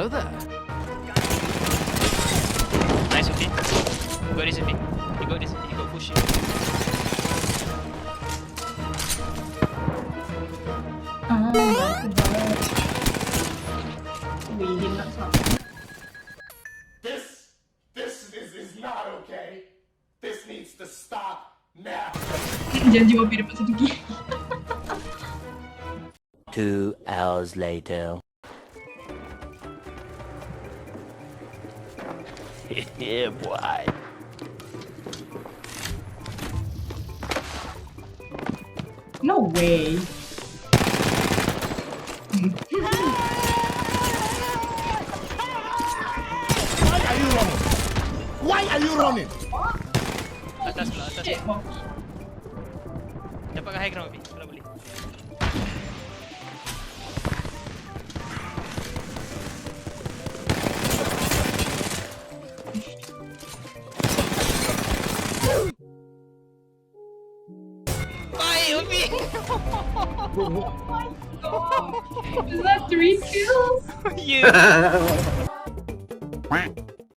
Hello there. Nice, okay. You got this, okay. You got this, you got push it. Baik banget. Wih. This, this is, is not okay. This needs to stop now. Janji mau pindah satu gigi. Two hours later. yeah, boy. No way. Why are you running? Why are you running? Atas pula, atas. Dapat high ground, Abi? Kalau boleh. Bye, Abi! Is that three kills? yeah.